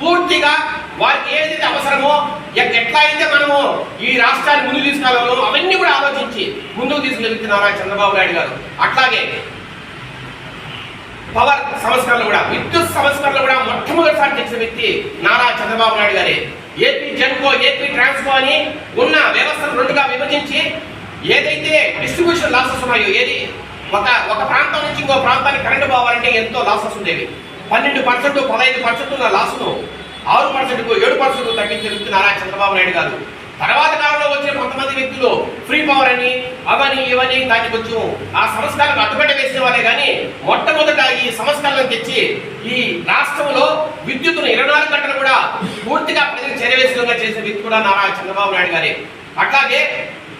పూర్తిగా వారికి ఏదైతే అవసరమో ఎట్లా అయితే మనము ఈ రాష్ట్రాన్ని ముందుకు తీసుకెళ్ళాలో అవన్నీ కూడా ఆలోచించి ముందుకు తీసుకెళ్తున్నారా చంద్రబాబు నాయుడు గారు. అట్లాగే పవర్ సంస్కరణలు కూడా విద్యుత్ సంస్కరణలు కూడా మొట్టమొదటిసారి తెచ్చిన వ్యక్తి నారా చంద్రబాబు నాయుడు గారే. ఏపీ జన్కో ఏపీ ట్రాన్స్కో అని ఉన్న వ్యవస్థను రెండుగా విభజించి ఏదైతే డిస్ట్రిబ్యూషన్ లాసెస్ ఉన్నాయో ఏది ఒక ఒక ప్రాంతం నుంచి ఇంకో ప్రాంతానికి కరెంటు పోవాలంటే ఎంతో లాసెస్ ఉండేవి. పన్నెండు పర్సెంట్ పదహైదు పర్సెంట్ ఉన్న లాస్ను ఆరు పర్సెంట్కు ఏడు పర్సెంట్ తగ్గించి వ్యక్తి నారా చంద్రబాబు నాయుడు గారు. తర్వాత కాలంలో వచ్చిన కొంతమంది వ్యక్తులు ఫ్రీ పవర్ అని అవని ఇవని దాన్ని కొంచెం ఆ సంస్కారాలకు అడ్డుపెట్ట వేసిన వాళ్ళే కానీ మొట్టమొదట ఈ సంస్కరణలు తెచ్చి ఈ రాష్ట్రంలో విద్యుత్తును ఇరవై నాలుగు గంటలు కూడా పూర్తిగా ప్రజలకు చేరవేసే చేసిన వ్యక్తి కూడా నారా చంద్రబాబు నాయుడు గారే. అట్లాగే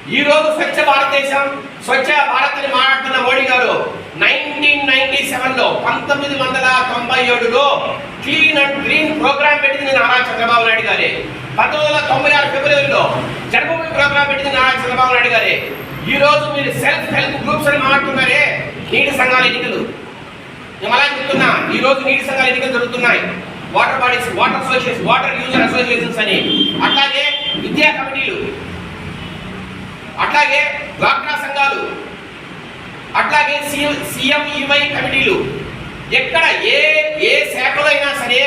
ఈ రోజు స్వచ్ఛ భారతదేశం స్వచ్ఛ భారత్ అని మాట్లాడుతున్న మోడీ గారు నైన్టీన్ నైన్టీ సెవెన్లో పంతొమ్మిది వందల తొంభై ఏడులో క్లీన్ అండ్ గ్రీన్ ప్రోగ్రామ్ పెట్టింది నారా చంద్రబాబు నాయుడు గారే. పంతొమ్మిది వందల తొంభై ఆరు ఫిబ్రవరిలో జన్మభూమి ప్రోగ్రామ్ పెట్టింది నారా చంద్రబాబు నాయుడు గారే. ఈ రోజు మీరు సెల్ఫ్ హెల్ప్ గ్రూప్స్ అని మాట్లాడుతున్నారే. నీటి సంఘాల ఎన్నికలు. మేము అలా చెప్తున్నా ఈ రోజు నీటి సంఘాల ఎన్నికలు జరుగుతున్నాయి. Water bodies water association water user associations అని. అట్లాగే విద్యా కమిటీలు. అట్లాగే డ్వాక్రా సంఘాలు. అట్లాగే సిఎంఈవై కమిటీలు. ఎక్కడ ఏ ఏ శాఖలో అయినా సరే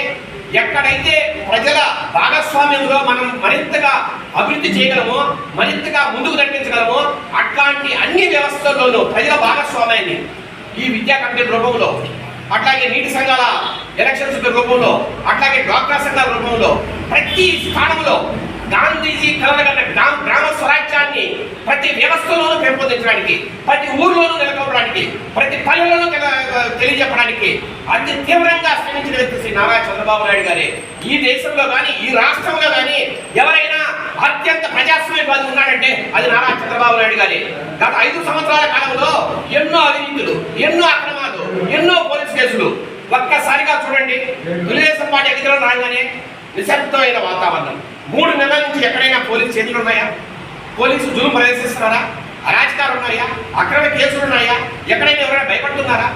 ఎక్కడైతే ప్రజల భాగస్వామ్యంలో మనం మరింతగా అభివృద్ధి చేయగలమో మరింతగా ముందుకు నడిపించగలమో అట్లాంటి అన్ని వ్యవస్థల్లోనూ ప్రజల భాగస్వామ్యాన్ని ఈ విద్యా కమిటీ రూపంలో అట్లాగే నీటి సంఘాల ఎలక్షన్స్ రూపంలో అట్లాగే డ్వాక్రా సంఘాల రూపంలో ప్రతి స్థానంలో గాంధీజీ కలగన్న గ్రామ ప్రతి వ్యవస్థలోనూ పెంపొందించడానికి ప్రతి ఊర్లోనూ నెలకొల్పడానికి ప్రతి పల్లెలోనూ తెలియజెప్పడానికి అతి తీవ్రంగా శ్రమించిన వ్యక్తి శ్రీ నారా చంద్రబాబు నాయుడు గారే. ఈ దేశంలో కానీ ఈ రాష్ట్రంలో కానీ ఎవరైనా అత్యంత ప్రజాస్వామ్యవాది ఉన్నాడంటే అది నారా చంద్రబాబు నాయుడు గారే. గత ఐదు సంవత్సరాల కాలంలో ఎన్నో అవినీతులు ఎన్నో అక్రమాలు ఎన్నో పోలీస్ కేసులు. ఒక్కసారిగా చూడండి తెలుగుదేశం పార్టీ అధికారం రాగానే నిశ్శబ్దమైన వాతావరణం. మూడు నెలల నుంచి ఎక్కడైనా పోలీసు చేతులు ఉన్నాయా పోలీసు జులు ప్రదర్శిస్తున్నారా? అరాచకాలు ఉన్నాయా అక్రమ కేసులు ఉన్నాయా ఎక్కడైనా ఎవరైనా భయపడుతున్నారా?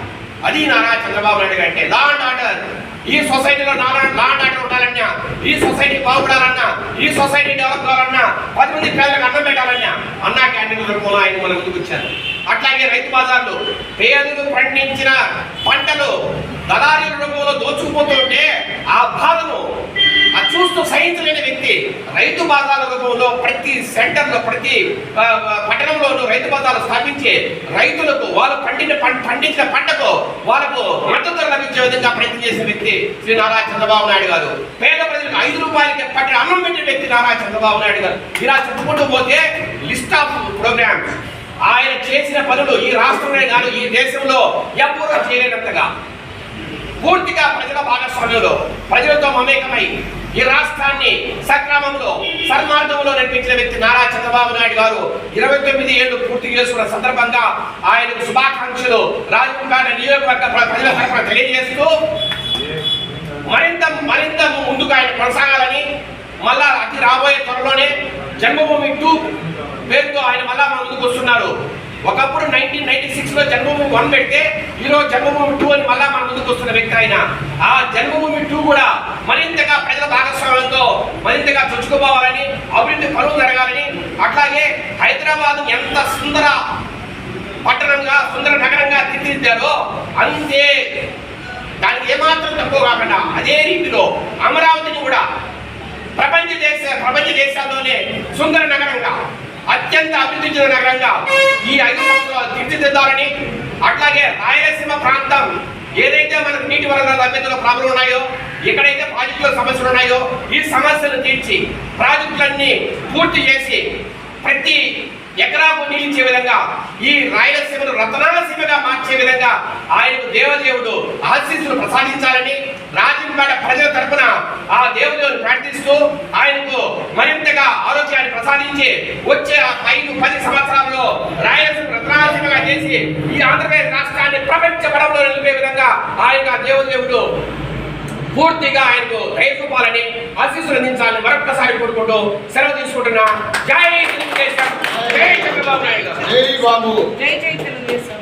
అది నారా చంద్రబాబు నాయుడు గారు అంటే లా అండ్ ఆర్డర్ ఈ సొసైటీలో లా అండ్ ఆర్డర్ ఉండాలన్నా ఈ సొసైటీ బాగుపడాలన్నా ఈ సొసైటీ డెవలప్ కావాలన్నా పది మంది పేదలకు అన్నం పెట్టాలన్నా అన్నా క్యాంటీన్ రూపంలో ఆయన మన ముందుకు వచ్చారు. అట్లాగే రైతు బజార్లు పేదలు పండించిన పంటలు దళారీల రూపంలో దోచుకుపోతుంటే ఆ బాధను రైతు బజార్ల రూపంలో ప్రతి సెంటర్లో ప్రతి పట్టణంలోనూ రైతు బజార్లు స్థాపించి రైతులకు వాళ్ళు పండిన పండించిన పంటకు వాళ్ళకు మద్దతు లభించే విధంగా ప్రయత్నం చేసిన వ్యక్తి శ్రీ నారా చంద్రబాబు నాయుడు గారు. పేద ప్రజలకు ఐదు రూపాయలకి పట్టిన అన్నం పెట్టిన వ్యక్తి నారా చంద్రబాబు నాయుడు గారు. ఇలా చెప్పుకుంటూ పోతే లిస్ట్ ఆఫ్ ప్రోగ్రామ్స్. ఆయన చేసిన పనులు ఈ రాష్ట్రంలో కాదు ఈ దేశంలో ఎవరూ చేయలేనంతగా. పూర్తిగా ప్రజల భాగస్వామ్యంలో ప్రజలతో మమేకమై ఈ రాష్ట్రాన్ని సక్రమంలో సన్మార్గంలో నడిపించిన వ్యక్తి నారా చంద్రబాబు నాయుడు గారు ఇరవై తొమ్మిది ఏళ్ళు పూర్తి చేసుకున్న సందర్భంగా ఆయనకు శుభాకాంక్షలు. రాజముఖాన నియోజకవర్గ ప్రజల తరఫున తెలియజేస్తూ మరింత మరింత ముందుకు ఆయన కొనసాగాలని మళ్ళా అతి రాబోయే త్వరలోనే జన్మభూమి టూ పేరుతో ఆయన మళ్ళా మన ముందుకు వస్తున్నారు. ఒకప్పుడు నైన్టీన్ నైన్టీ సిక్స్లో జన్మభూమి వన్ పెడితే ఈరోజు జన్మభూమి టూ అని మళ్ళా మన ముందుకు వస్తున్న వ్యక్తి ఆయన. ఆ జన్మభూమి టూ కూడా మరింతగా ప్రజల భాగస్వామ్యంతో మరింతగా చొచ్చుకుపోవాలని అభివృద్ధి పనులు జరగాలని అట్లాగే హైదరాబాద్ ఎంత సుందర పట్టణంగా సుందర నగరంగా తీర్చిదిద్దారో అంతే. దానికి ఏమాత్రం తక్కువ కాకుండా అదే రీతిలో అమరావతిని కూడా ప్రపంచ దేశ ప్రపంచ దేశాల్లోనే సుందర నగరంగా అత్యంత అభివృద్ధి చెందిన నగరంగా ఈ ఐదు సంవత్సరాలు తీర్చిదిద్దాలని అట్లాగే రాయలసీమ ప్రాంతం ఏదైతే మనకు నీటి వనరుల లభ్యతలో ప్రాబ్లం ఉన్నాయో ఎక్కడైతే ప్రాజెక్టుల సమస్యలు ఉన్నాయో ఈ సమస్యలు తీర్చి ప్రాజెక్టులన్నీ పూర్తి చేసి ప్రతి ఎకరాకు నిలిచే విధంగా ఈ రాయలసీమను రతనాలసీమగా మార్చే విధంగా ఆయనకు దేవదేవుడు ఆశీస్సులు ప్రసాదించాలని రాజంపేట ప్రజల తరపున ఆ దేవుడిని ప్రార్థిస్తూ ఆయనకు మరింతగా ఆరోగ్యాన్ని ప్రసాదించి వచ్చే ఆ ఐదు పది సంవత్సరాల్లో రాయలసీమ రత్నాలసీమగా చేసి ఈ ఆంధ్రప్రదేశ్ రాష్ట్రాన్ని ప్రపంచ పడంలో నిలిపే విధంగా ఆయన ఆ దేవదేవుడు పూర్తిగా ఆయనకు దయ చూపాలని ఆశీస్సులు అందించాలని మరొక్కసారి కోరుకుంటూ సెలవు తీసుకుంటున్నా జై తెలుగుదేశం. జై చంద్రబాబు నాయుడు జై బాబు. జై జై తెలుగుదేశం.